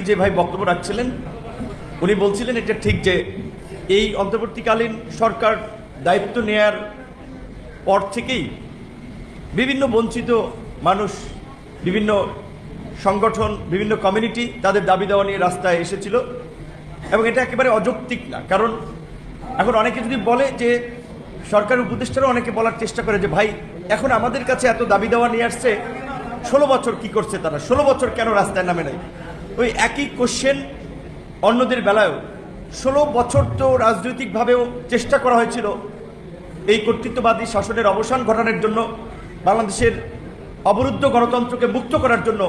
আগে যে ভাই বক্তব্য রাখছিলেন, উনি বলছিলেন এটা ঠিক যে এই অন্তর্বর্তীকালীন সরকার দায়িত্ব নেয়ার পর থেকেই বিভিন্ন বঞ্চিত মানুষ, বিভিন্ন সংগঠন, বিভিন্ন কমিউনিটি তাদের দাবি দেওয়া নিয়ে রাস্তায় এসেছিল। এবং এটা একেবারে অযৌক্তিক না, কারণ এখন অনেকে যদি বলে যে সরকার উপদেষ্টারও অনেকে বলার চেষ্টা করে যে, ভাই, এখন আমাদের কাছে এত দাবি দেওয়া নিয়ে আসছে, ষোলো বছর কি করছে তারা? ষোলো বছর কেন রাস্তায় নামে নাই? ওই একই কোশ্চেন অন্যদের বেলায়ও। ষোলো বছর তো রাজনৈতিকভাবেও চেষ্টা করা হয়েছিল এই কর্তৃত্ববাদী শাসনের অবসান ঘটানোর জন্য, বাংলাদেশের অবরুদ্ধ গণতন্ত্রকে মুক্ত করার জন্য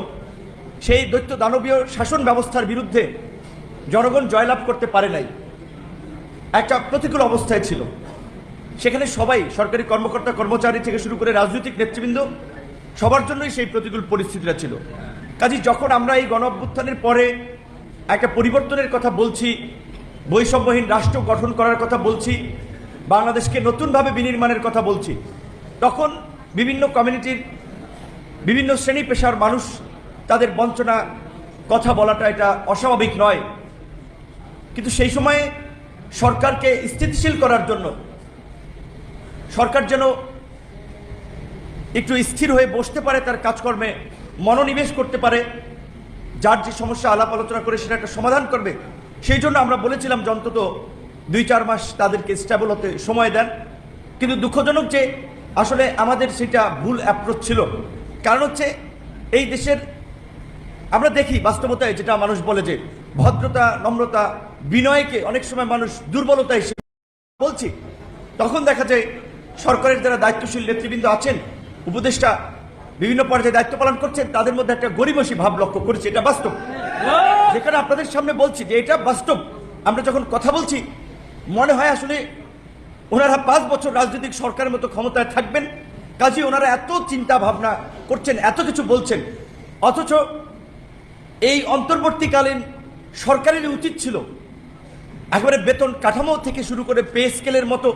সেই দৈত্য দানবীয় শাসন ব্যবস্থার বিরুদ্ধে জনগণ জয়লাভ করতে পারে নাই। একটা প্রতিকূল অবস্থায় ছিল। সেখানে সবাই, সরকারি কর্মকর্তা, কর্মচারী থেকে শুরু করে রাজনৈতিক নেতৃবৃন্দ, সবার জন্যই সেই প্রতিকূল পরিস্থিতিটা ছিল। কাজে, যখন আমরা এই গণ পরে একটা পরিবর্তনের কথা বলছি, বৈষম্যহীন রাষ্ট্র গঠন করার কথা বলছি, বাংলাদেশকে নতুনভাবে বিনির্মাণের কথা বলছি, তখন বিভিন্ন কমিউনিটির বিভিন্ন শ্রেণি পেশার মানুষ তাদের বঞ্চনা, কথা বলাটা এটা অস্বাভাবিক নয়। কিন্তু সেই সময়ে সরকারকে স্থিতিশীল করার জন্য, সরকার যেন একটু স্থির হয়ে বসতে পারে তার কাজকর্মে মনোনিবেশ করতে পারে, যার যে সমস্যা আলাপ আলোচনা করে সেটা একটা সমাধান করবে, সেই জন্য আমরা বলেছিলাম যে অন্তত দুই চার মাস তাদেরকে স্টেবল হতে সময় দেন। কিন্তু দুঃখজনক যে আসলে আমাদের সেটা ভুল অ্যাপ্রোচ ছিল। কারণ হচ্ছে এই দেশের আমরা দেখি বাস্তবতায় যেটা মানুষ বলে যে ভদ্রতা, নম্রতা, বিনয়কে অনেক সময় মানুষ দুর্বলতা হিসেবে বলছি। তখন দেখা যায় সরকারের যারা দায়িত্বশীল নেতৃবৃন্দ আছেন, উপদেষ্টা বিভিন্ন পর্যায়ে দায়িত্ব পালন করছেন, তাদের মধ্যে একটা গরিবসী ভাব লক্ষ্য করেছি, এটা বাস্তব। যেখানে আপনাদের সামনে বলছি যে এটা বাস্তব। আমরা যখন কথা বলছি, মনে হয় আসলে ওনারা পাঁচ বছর রাজনৈতিক সরকারের মতো ক্ষমতায় থাকবেন। কাজে ওনারা এত চিন্তা ভাবনা করছেন, এত কিছু বলছেন। অথচ এই অন্তর্বর্তীকালীন সরকারের উচিত ছিল একেবারে বেতন কাঠামো থেকে শুরু করে পে স্কেলের মতো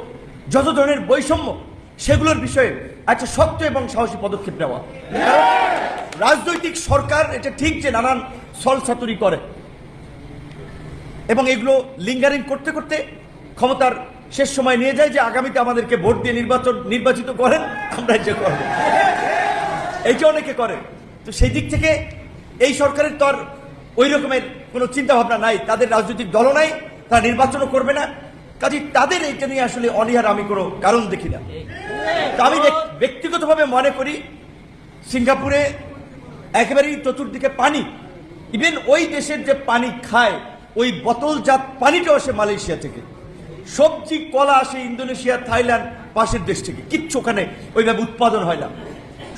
যত ধরনের বৈষম্য সেগুলোর বিষয়ে একটা শক্ত এবং সাহসী পদক্ষেপ নেওয়া। রাজনৈতিক সরকার এটা ঠিক যে নানান সলসাতুরি করে। এবং এগুলো লিঙ্গারিং করতে করতে ক্ষমতার শেষ সময় নিয়ে যায় যে আগামীতে আমাদেরকে ভোট দিয়ে নির্বাচন নির্বাচিত করেন আমরা যে করব। এইটা অনেকে করে। তো সেই দিক থেকে এই সরকারের তো আর ওই রকমের কোনো চিন্তাভাবনা নাই, তাদের রাজনৈতিক দলও নাই, তারা নির্বাচনও করবে না। কাজে তাদের এইটা নিয়ে আসলে অনীহার আমি কোনো কারণ দেখি না। আমি ব্যক- ব্যক্তিগতভাবে মনে করি, সিঙ্গাপুরে একেবারেই চতুর্দিকে পানি। ইভেন ওই দেশের যে পানি খায়, ওই বোতলজাত পানিটাও আসে মালয়েশিয়া থেকে। সবজি, কলা আসে ইন্দোনেশিয়া, থাইল্যান্ড পাশের দেশ থেকে। কিচ্ছু ওখানে ওইভাবে উৎপাদন হয় না।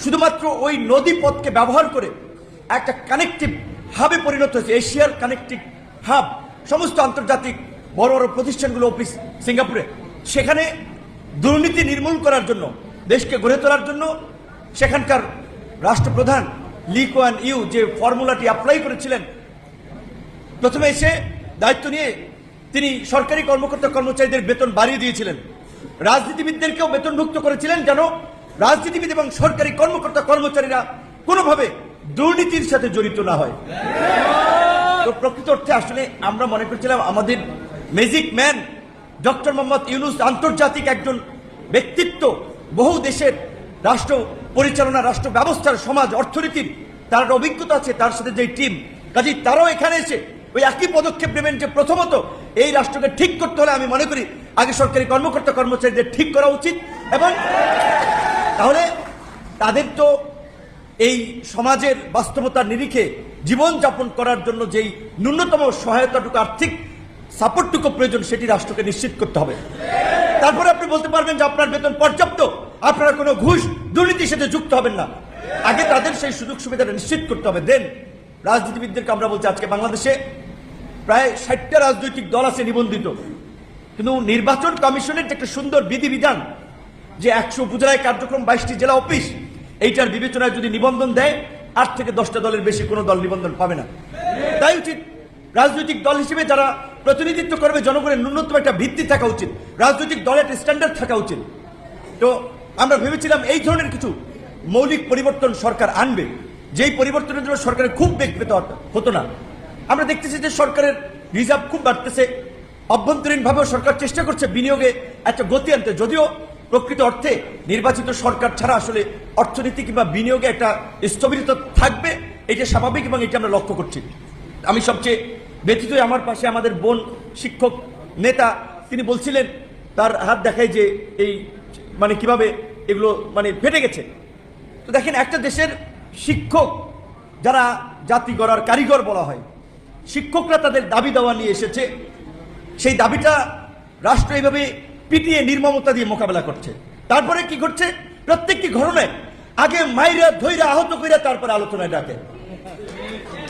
শুধুমাত্র ওই নদী পথকে ব্যবহার করে একটা কানেকটিভ হাবে পরিণত হয়েছে, এশিয়ার কানেকটিভ হাব সমস্ত আন্তর্জাতিক বড় বড় প্রতিষ্ঠানগুলো অফিস সিঙ্গাপুরে। সেখানে দুর্নীতি নির্মূল করার জন্য, দেশকে গড়ে তোলার জন্য সেখানকার রাষ্ট্রপ্রধান লি কোয়ান ইউ যে ফর্মুলাটি অ্যাপ্লাই করেছিলেন, প্রথমে এসে দায়িত্ব নিয়ে তিনি সরকারি কর্মকর্তা কর্মচারীদের বেতন বাড়িয়ে দিয়েছিলেন। রাজনীতিবিদদেরকেও বেতনভুক্ত করেছিলেন যেন রাজনীতিবিদ এবং সরকারি কর্মকর্তা কর্মচারীরা কোনোভাবে দুর্নীতির সাথে জড়িত না হয়। তো প্রকৃত অর্থে আসলে আমরা মনে করছিলাম আমাদের magic man doctor Muhammad Yunus আন্তর্জাতিক একজন ব্যক্তিত্ব, বহু দেশের রাষ্ট্র পরিচালনা, রাষ্ট্র ব্যবস্থার সমাজ, অর্থনীতির তার অভিজ্ঞতা আছে, তার সাথে যে টিম কাজেই তারাও এখানে এসে ওই একই পদক্ষেপ নেবেন যে প্রথমত এই রাষ্ট্রকে ঠিক করতে হলে আমি মনে করি আগে সরকারি কর্মকর্তা, কর্মচারীদের ঠিক করা উচিত এবং তাহলে তাদের তো এই সমাজের বাস্তবতার নিরিখে জীবনযাপন করার জন্য যেই ন্যূনতম সহায়তাটুকু আর্থিক সাপোর্টটুকু প্রয়োজন, সেটি রাষ্ট্রকে নিশ্চিত করতে হবে। তারপরে আপনি বলতে পারবেন যে আপনার বেতন পর্যাপ্ত, আপনারা কোনো ঘুষ, দুর্নীতির সাথে যুক্ত হবেন না। আগে তাদের সেই সুযোগ সুবিধাটা নিশ্চিত করতে হবে। দেন রাজনীতিবিদদেরকে আমরা বলছি, আজকে বাংলাদেশে প্রায় ষাটটা রাজনৈতিক দল আছে নিবন্ধিত। কিন্তু নির্বাচন কমিশনের যে একটা সুন্দর বিধিবিধান, যে একশো উপজেলায় কার্যক্রম, বাইশটি জেলা অফিস, এইটার বিবেচনায় যদি নিবন্ধন দেয়, আট থেকে দশটা দলের বেশি কোনো দল নিবন্ধন পাবে না। তাই উচিত রাজনৈতিক দল হিসেবে যারা প্রতিনিধিত্ব করবে জনগণের ন্যূনতম একটা ভিত্তি থাকা উচিত। রাজনৈতিক দলের একটা স্ট্যান্ডার্ড থাকা উচিত। তো আমরা ভেবেছিলাম এই ধরনের কিছু মৌলিক পরিবর্তন সরকার আনবে। যেই পরিবর্তনের জন্য সরকারের খুব বেগ পেতে হতো না। আমরা দেখতেছি যে সরকারের রিজার্ভ খুব বাড়তেছে। অভ্যন্তরীণভাবেও সরকার চেষ্টা করছে বিনিয়োগে একটা গতি আনতে। যদিও প্রকৃত অর্থে নির্বাচিত সরকার ছাড়া আসলে অর্থনীতি কিংবা বিনিয়োগে একটা স্থবিরতা থাকবে, এটা স্বাভাবিক এবং এটা আমরা লক্ষ্য করছি। আমি সবচেয়ে ব্যথিত আমার পাশে আমাদের বোন শিক্ষক নেতা, তিনি বলছিলেন, তার হাত দেখায় যে এই মানে কীভাবে এগুলো মানে ফেটে গেছে। তো দেখেন, একটা দেশের শিক্ষক যারা জাতি গড়ার কারিগর বলা হয়, শিক্ষকরা তাদের দাবি দেওয়া নিয়ে এসেছে। সেই দাবিটা রাষ্ট্র এইভাবে পিটিয়ে নির্মমতা দিয়ে মোকাবেলা করছে। তারপরে কি করছে প্রত্যেকটি ঘটনায় আগে মাইরা ধৈরা আহত কইরা তারপরে আলোচনায় ডাকে।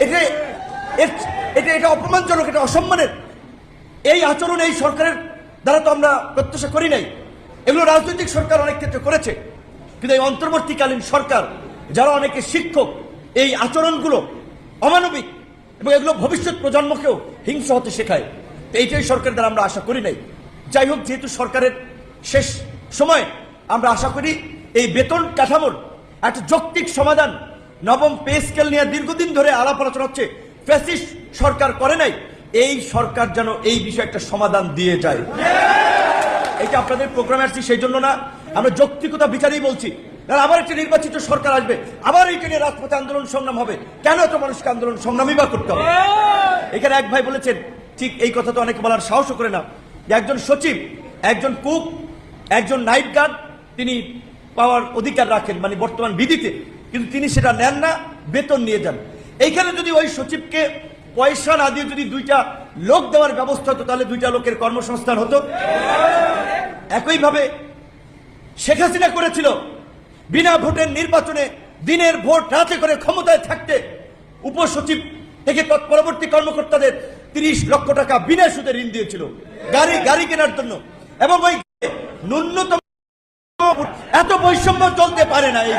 এটা এর- এটা এটা অপমানজনক, এটা অসম্মানের। এই আচরণ এই সরকারের দ্বারা তো আমরা প্রত্যাশা করি নাই। এগুলো রাজনৈতিক সরকার অনেক ক্ষেত্রে করেছে। কিন্তু এই অন্তর্বর্তীকালীন সরকার, যারা অনেকে শিক্ষক, এই আচরণগুলো অমানবিক এবং এগুলো ভবিষ্যৎ প্রজন্মকেও হিংসা হতে শেখায়। তো এইটাই সরকার দ্বারা আমরা আশা করি নাই। যাই হোক, যেহেতু সরকারের শেষ সময়, আমরা আশা করি এই বেতন কাঠামোর একটা যৌক্তিক সমাধান নবম পে স্কেল নিয়ে দীর্ঘদিন ধরে আলাপ আলোচনা হচ্ছে। ফ্যাসিস্ট সরকার করে নাই, এই সরকার যেন এই বিষয়ে একটা সমাধান দিয়ে যায়। এটা আপনাদের প্রোগ্রামে আসছি, সেই জন্য না, আমরা যৌক্তিকতা বিচারেই বলছি। আবার একটা নির্বাচিত সরকার আসবে, আবার এইটা নিয়ে রাজপথে আন্দোলন সংগ্রাম হবে। কেন এত মানুষকে আন্দোলন সংগ্রামই বা করতে হবে? এখানে এক ভাই বলেছেন, ঠিক এই কথা তো অনেকে বলার সাহসও করে না একজন সচিব, একজন কুক, একজন নাইট গার্ড, তিনি পাওয়ার অধিকার রাখেন মানে বর্তমান বিধিতে। কিন্তু তিনি সেটা নেন না, বেতন নিয়ে যান। এইখানে যদি ওই সচিবকে পয়সা না দিয়ে যদি দুইটা লোক দেওয়ার ব্যবস্থা হতো, তাহলে দুইটা লোকের কর্মসংস্থান হতো। একইভাবে শেখ হাসিনা করেছিল, বিনা ভোটের নির্বাচনে দিনের ভোট রাতে করে ক্ষমতায় থাকতে উপসচিব থেকে তৎপরবর্তী কর্মকর্তাদের তিরিশ লক্ষ টাকা বিনা সুদে ঋণ দিয়েছিল, গাড়ি গাড়ি কেনার জন্য। এবং ওই ন্যূনতম এত বৈষম্য চলতে পারে না এই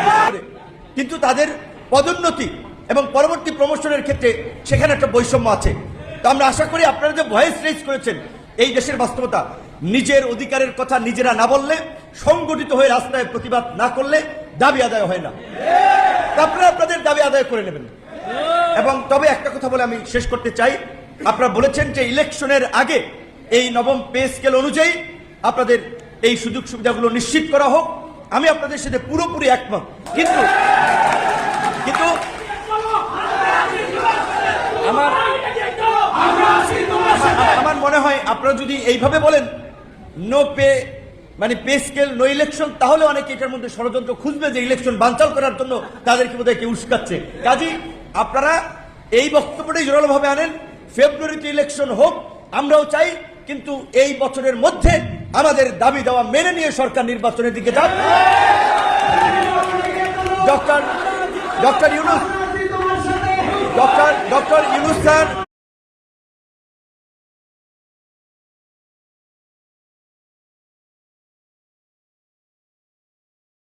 কিন্তু তাদের পদোন্নতি এবং পরবর্তী প্রমোশনের ক্ষেত্রে সেখানে একটা বৈষম্য আছে। তো আমরা আশা করি আপনারা যে ভয়েস রেজ করেছেন, এই দেশের বাস্তবতা, নিজের অধিকারের কথা নিজেরা না বললে, সংগঠিত হয়ে রাস্তায় প্রতিবাদ না করলে দাবি আদায় হয় না। আপনারা আপনাদের দাবি আদায় করে নেবেন। এবং তবে একটা কথা বলে আমি শেষ করতে চাই। আপনারা বলেছেন যে ইলেকশনের আগে এই নবম পে স্কেল অনুযায়ী আপনাদের এই সুযোগ সুবিধাগুলো নিশ্চিত করা হোক। আমি আপনাদের সাথে পুরোপুরি একমত। কিন্তু কিন্তু আমার আমার- মনে হয় আপনারা যদি এইভাবে বলেন নো পে মানে পে স্কেল নো ইলেকশন তাহলে অনেকে এটার মধ্যে ষড়যন্ত্র খুঁজবে যে ইলেকশন বানচাল করার জন্য তাদেরকে বোধহয় কেউ উস্কাচ্ছে। কাজী আপনারা এই বক্তব্যটাই জোরালোভাবে আনেন ফেব্রুয়ারিতে ইলেকশন হোক, আমরাও চাই, কিন্তু এই বছরের মধ্যে আমাদের দাবি দেওয়া মেনে নিয়ে সরকার নির্বাচনের দিকে যান doctor doctor Yunus doctor Yunus sir